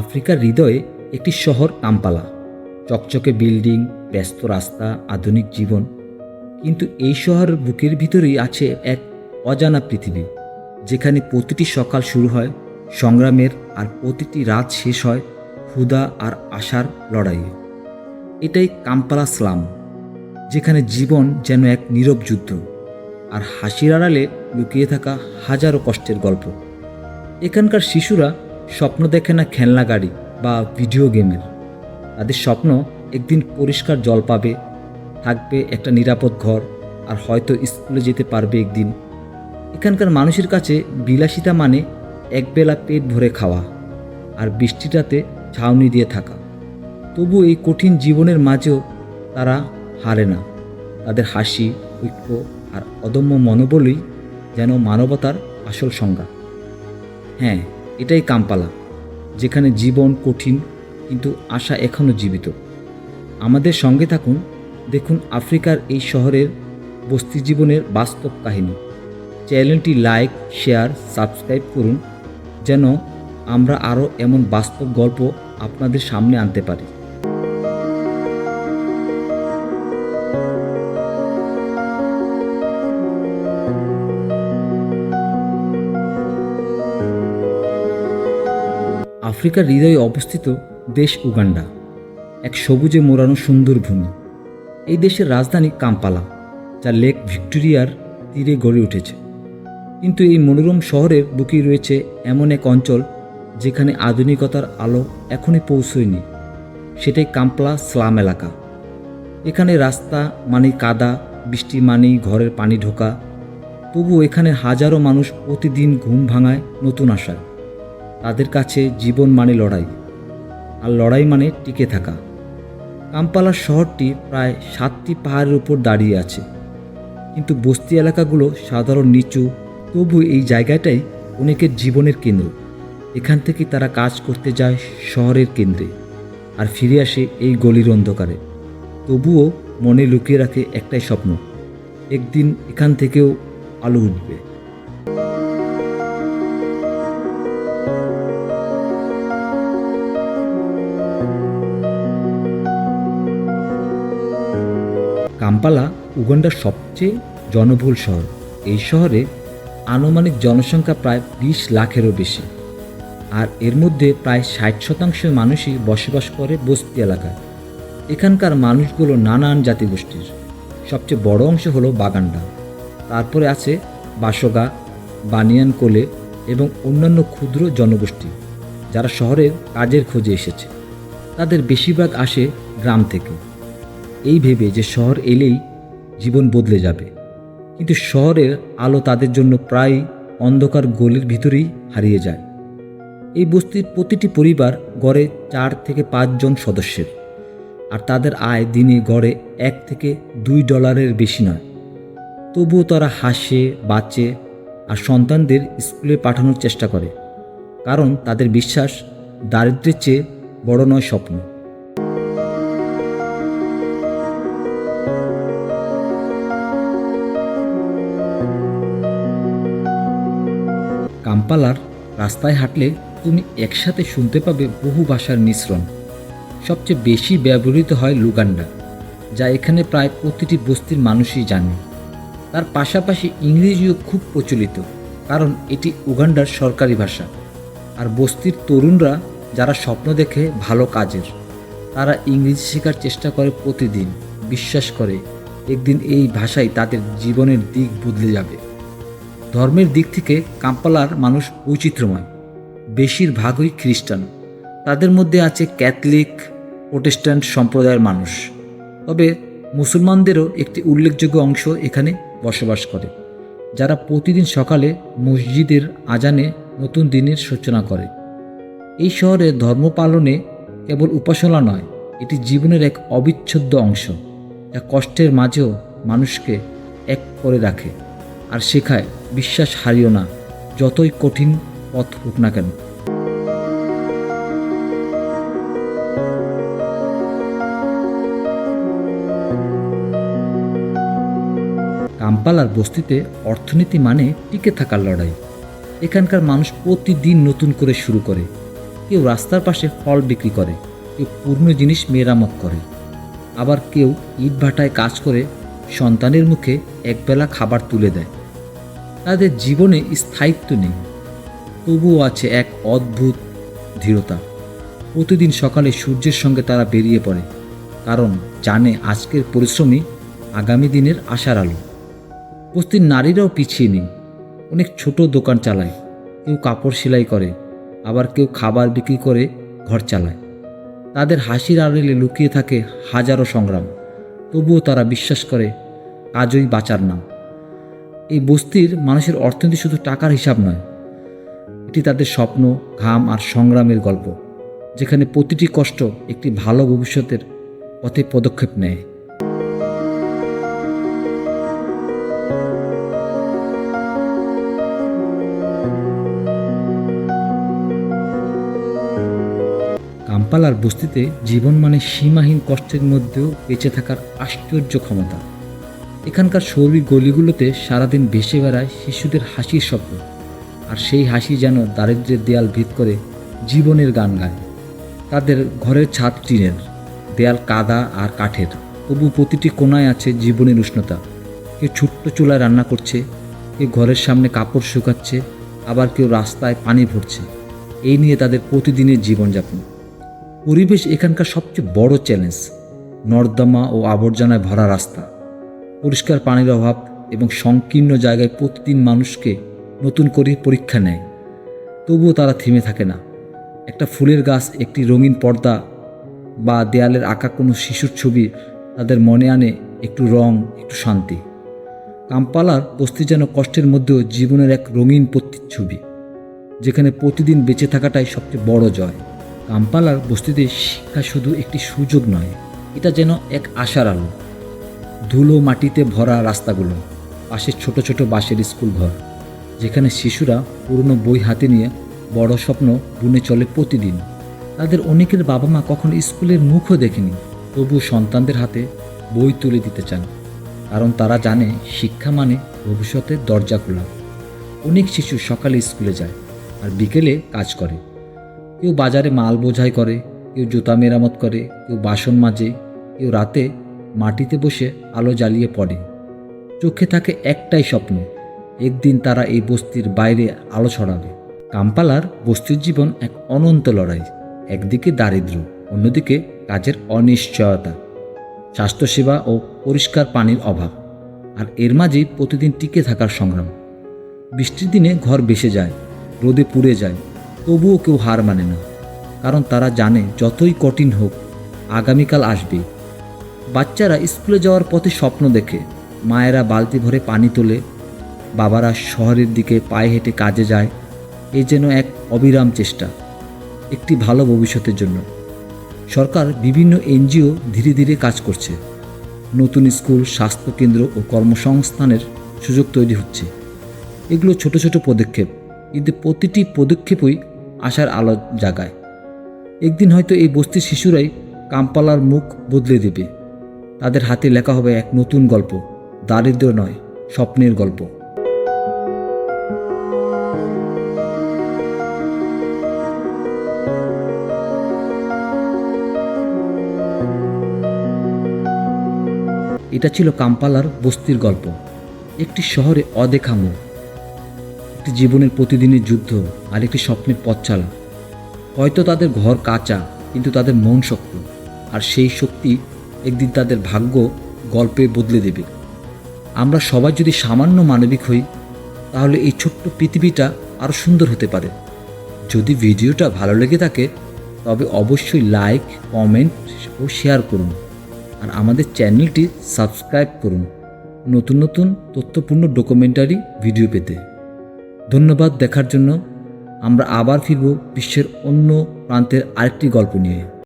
আফ্রিকার হৃদয়ে একটি শহর কাম্পালা। চকচকে বিল্ডিং, ব্যস্ত রাস্তা, আধুনিক জীবন। কিন্তু এই শহরের বুকের ভিতরেই আছে এক অজানা পৃথিবী, যেখানে প্রতিটি সকাল শুরু হয়, সংগ্রামের আর প্রতিটি রাত শেষ হয় ক্ষুধা আর আশার লড়াইয়ে। এটাই কাম্পালা স্লাম, যেখানে জীবন যেন এক নীরব যুদ্ধ আর হাসির আড়ালে লুকিয়ে থাকা হাজারো কষ্টের গল্প। এখানকার শিশুরা স্বপ্ন দেখে না খেলনা গাড়ি বা ভিডিও গেমের। তাদের স্বপ্ন একদিন পরিষ্কার জল পাবে, থাকবে একটা নিরাপদ ঘর, আর হয়তো স্কুলে যেতে পারবে একদিন। এখানকার মানুষের কাছে বিলাসিতা মানে একবেলা পেট ভরে খাওয়া আর বৃষ্টিটাতে ছাউনি দিয়ে থাকা। তবু এই কঠিন জীবনের মাঝেও তারা হারে না। তাদের হাসি, ঐক্য আর অদম্য মনোবলই যেন মানবতার আসল সংজ্ঞা। হ্যাঁ এটাই কাম্পালা, যেখানে জীবন কঠিন কিন্তু আশা এখনও জীবিত। আমাদের সঙ্গে থাকুন, দেখুন আফ্রিকার এই শহরের বস্তি জীবনের বাস্তব কাহিনী। চ্যানেলটি লাইক, শেয়ার, সাবস্ক্রাইব করুন, যেন আমরা আরও এমন বাস্তব গল্প আপনাদের সামনে আনতে পারি। আফ্রিকার হৃদয়ে অবস্থিত দেশ উগান্ডা, এক সবুজে মোড়ানো সুন্দর ভূমি। এই দেশের রাজধানী কাম্পালা, যা লেক ভিক্টোরিয়ার তীরে গড়ে উঠেছে। কিন্তু এই মনোরম শহরের বুকেই রয়েছে এমন এক অঞ্চল যেখানে আধুনিকতার আলো এখনই পৌঁছয়নি। সেটাই কাম্পলা স্লাম এলাকা। এখানে রাস্তা মানে কাদা, বৃষ্টি মানেই ঘরের পানি ঢোকা। তবু এখানে হাজারো মানুষ প্রতিদিন ঘুম ভাঙায় নতুন আশায়। তাদের কাছে জীবন মানে লড়াই, আর লড়াই মানে টিকে থাকা। কাম্পালা শহরটি প্রায় সাতটি পাহাড়ের উপর দাঁড়িয়ে আছে। কিন্তু বস্তি এলাকাগুলো সাধারণ নিচু, তবু এই জায়গাটাই অনেকের জীবনের কেন্দ্র। এখান থেকে তারা কাজ করতে যায় শহরের কেন্দ্রে, আর ফিরে আসে এই গলির অন্ধকারে। তবুও মনে লুকিয়ে রাখে একটাই স্বপ্ন, একদিন এখান থেকেও আলো উঠবে। কাম্পালা উগান্ডার সবচেয়ে জনবহুল শহর। এই শহরে আনুমানিক জনসংখ্যা প্রায় বিশ লাখেরও বেশি। আর এর মধ্যে প্রায় ষাট শতাংশ মানুষই বসবাস করে বস্তি এলাকায়। এখানকার মানুষগুলো নানান জাতিগোষ্ঠীর। সবচেয়ে বড় অংশ হলো বাগান্ডা তারপরে আছে বাসগা, বানিয়ান কোলে এবং অন্যান্য ক্ষুদ্র জনগোষ্ঠী, যারা শহরের কাজের খোঁজে এসেছে। তাদের বেশিরভাগ আসে গ্রাম থেকে। এই ভেবে যে শহর এলেই জীবন বদলে যাবে। কিন্তু শহরের আলো তাদের জন্য প্রায় অন্ধকার গলির ভিতরেই হারিয়ে যায়। এই বস্তির প্রতিটি পরিবার গড়ে চার থেকে পাঁচজন সদস্যের। আর তাদের আয় দিনে গড়ে এক থেকে দুই ডলারের বেশি নয়। তবুও তারা হাসে, বাঁচে আর সন্তানদের স্কুলে পাঠানোর চেষ্টা করে। কারণ তাদের বিশ্বাস, দারিদ্র্যের চেয়ে বড় নয় স্বপ্ন। কাম্পালার রাস্তায় হাঁটলে তুমি একসাথে শুনতে পাবে বহু ভাষার মিশ্রণ। সবচেয়ে বেশি ব্যবহৃত হয় লুগান্ডা, যা এখানে প্রায় প্রতিটি বস্তির মানুষই জানে। তার পাশাপাশি ইংরেজিও খুব প্রচলিত, কারণ এটি উগান্ডার সরকারি ভাষা। আর বস্তির তরুণরা যারা স্বপ্ন দেখে ভালো কাজের, তারা ইংরেজি শেখার চেষ্টা করে প্রতিদিন, বিশ্বাস করে, একদিন এই ভাষাই তাদের জীবনের দিক বদলে যাবে। ধর্মের দিক থেকে কাম্পালার মানুষ বৈচিত্র্যময়। বেশিরভাগই খ্রিস্টান। তাদের মধ্যে আছে ক্যাথলিক প্রোটেস্ট্যান্ট সম্প্রদায়ের মানুষ। তবে মুসলমানদেরও একটি উল্লেখযোগ্য অংশ এখানে বসবাস করে, যারা প্রতিদিন সকালে মসজিদের আজানে নতুন দিনের সূচনা করে। এই শহরে ধর্ম পালনে কেবল উপাসনা নয়, এটি জীবনের এক অবিচ্ছেদ্য অংশ, যা কষ্টের মাঝেও মানুষকে এক করে রাখে। আর শেখায়, বিশ্বাস হারিও না, যতই কঠিন পথ হোক না কেন। কাম্পালার বস্তিতে অর্থনীতি মানে টিকে থাকার লড়াই। এখানকার মানুষ প্রতিদিন নতুন করে শুরু করে। কেউ রাস্তার পাশে ফল বিক্রি করে, কেউ পুরনো জিনিস মেরামত করে। আবার কেউ ইট ভাটায় কাজ করে, সন্তানের মুখে একবেলা খাবার তুলে দেয়। তাদের জীবনে স্থায়িত্ব নেই। তবুও আছে এক অদ্ভুত দৃঢ়তা প্রতিদিন সকালে সূর্যের সঙ্গে তারা বেরিয়ে পড়ে, কারণ জানে আজকের পরিশ্রমই আগামী দিনের আশার আলো। বস্তির নারীরাও পিছিয়ে নেই। অনেক ছোট দোকান চালায়, কেউ কাপড় সেলাই করে, আবার কেউ খাবার বিক্রি করে ঘর চালায়। তাদের হাসির আড়ালে লুকিয়ে থাকে হাজারো সংগ্রাম। তবুও তারা বিশ্বাস করে কাজই বাঁচার নাম। এই বস্তির মানুষের অর্থনীতি শুধু টাকার হিসাব নয়, এটি তাদের স্বপ্ন, ঘাম আর সংগ্রামের গল্প, যেখানে প্রতিটি কষ্ট একটি ভালো ভবিষ্যতের পথে পদক্ষেপ নেয়। কাম্পালার বস্তিতে জীবন মানে সীমাহীন কষ্টের মধ্যেও বেঁচে থাকার আশ্চর্য ক্ষমতা। এখানকার সৌরী গলিগুলোতে সারাদিন ভেসে বেড়ায় শিশুদের হাসির শব্দ আর সেই হাসি যেন দারিদ্রের দেয়াল ভিত করে জীবনের গান গায়। তাদের ঘরের ছাদ টিনের, দেয়াল কাদা আর কাঠের। তবু প্রতিটি কোনায় আছে জীবনের উষ্ণতা। কেউ ছোট্ট চুলায় রান্না করছে কেউ ঘরের সামনে কাপড় শুকাচ্ছে, আবার কেউ রাস্তায় পানি ভরছে। এই নিয়ে তাদের প্রতিদিনের জীবনযাপন। পরিবেশ এখানকার সবচেয়ে বড় চ্যালেঞ্জ নর্দমা ও আবর্জনায় ভরা রাস্তা। পরিষ্কার পানির অভাব এবং সংকীর্ণ জায়গায় প্রতিদিন মানুষকে নতুন করে পরীক্ষা নেয়। তবুও তারা থেমে থাকে না। একটা ফুলের গাছ, একটি রঙিন পর্দা বা দেয়ালের আঁকা কোনো শিশুর ছবি তাদের মনে আনে একটু রং, একটু শান্তি। কাম্পালার বস্তি যেন কষ্টের মধ্যেও জীবনের এক রঙিন প্রতিচ্ছবি, যেখানে প্রতিদিন বেঁচে থাকাটাই সবচেয়ে বড় জয়। কাম্পালার বস্তিতে শিক্ষা শুধু একটি সুযোগ নয়, এটা যেন এক আশার আলো। ধুলো মাটিতে ভরা রাস্তাগুলো, পাশে ছোট ছোট বাঁশের স্কুল ঘর, যেখানে শিশুরা পুরনো বই হাতে নিয়ে বড় স্বপ্ন বুনে চলে প্রতিদিন। তাদের অনেকের বাবা মা কখনো স্কুলের মুখও দেখেনি, তবু সন্তানদের হাতে বই তুলে দিতে চান, কারণ তারা জানে শিক্ষা মানে ভবিষ্যতের দরজা খোলা। অনেক শিশু সকালে স্কুলে যায় আর বিকেলে কাজ করে। কেউ বাজারে মাল বোঝাই করে, কেউ জুতা মেরামত করে, কেউ বাসন মাজে, কেউ রাতে মাটিতে বসে আলো জ্বালিয়ে পড়ে। চোখে থাকে একটাই স্বপ্ন, একদিন তারা এই বস্তির বাইরে আলো ছড়াবে। কাম্পালার বস্তির জীবন এক অনন্ত লড়াই, একদিকে দারিদ্র্য অন্যদিকে কাজের অনিশ্চয়তা, স্বাস্থ্যসেবা ও পরিষ্কার পানির অভাব, আর এর মাঝেই প্রতিদিন টিকে থাকার সংগ্রাম। বৃষ্টির দিনে ঘর বেসে যায়, রোদে পুড়ে যায়, তবুও কেউ হার মানে না, কারণ তারা জানে যতই কঠিন হোক, আগামীকাল আসবে। বাচ্চারা স্কুলে যাওয়ার পথে স্বপ্ন দেখে। মায়েরা বালতি ভরে পানি তোলে। বাবারা শহরের দিকে পায়ে হেঁটে কাজে যায়। এ যেন এক অবিরাম চেষ্টা, একটি ভালো ভবিষ্যতের জন্য। সরকার বিভিন্ন এনজিও ধীরে ধীরে কাজ করছে। নতুন স্কুল, স্বাস্থ্যকেন্দ্র ও কর্মসংস্থানের সুযোগ তৈরি হচ্ছে। এগুলো ছোট ছোট পদক্ষেপ, কিন্তু প্রতিটি পদক্ষেপই আশার আলো জাগায় একদিন হয়তো এই বস্তির শিশুরাই কাম্পালার মুখ বদলে দেবে। তাদের হাতে লেখা হবে এক নতুন গল্প দারিদ্র নয়, স্বপ্নের গল্প। এটা ছিল কাম্পালার বস্তির গল্প, একটি শহরে অদেখা মুখ একটি জীবনের প্রতিদিনের যুদ্ধ আর একটি স্বপ্নের পথ চালা হয়তো তাদের ঘর কাঁচা, কিন্তু তাদের মন শক্ত, আর সেই শক্তি একদিন তাদের ভাগ্য গল্পে বদলে দেবে। আমরা সবাই যদি সামান্য মানবিক হই, তাহলে এই ছোট্ট পৃথিবীটা আরও সুন্দর হতে পারে। যদি ভিডিওটা ভালো লেগে থাকে, তবে অবশ্যই লাইক কমেন্ট ও শেয়ার করুন। আর আমাদের চ্যানেলটি সাবস্ক্রাইব করুন। নতুন নতুন তথ্যপূর্ণ ডকুমেন্টারি ভিডিও পেতে। ধন্যবাদ দেখার জন্য আমরা আবার ফিরব বিশ্বের অন্য প্রান্তের আরেকটি গল্প নিয়ে।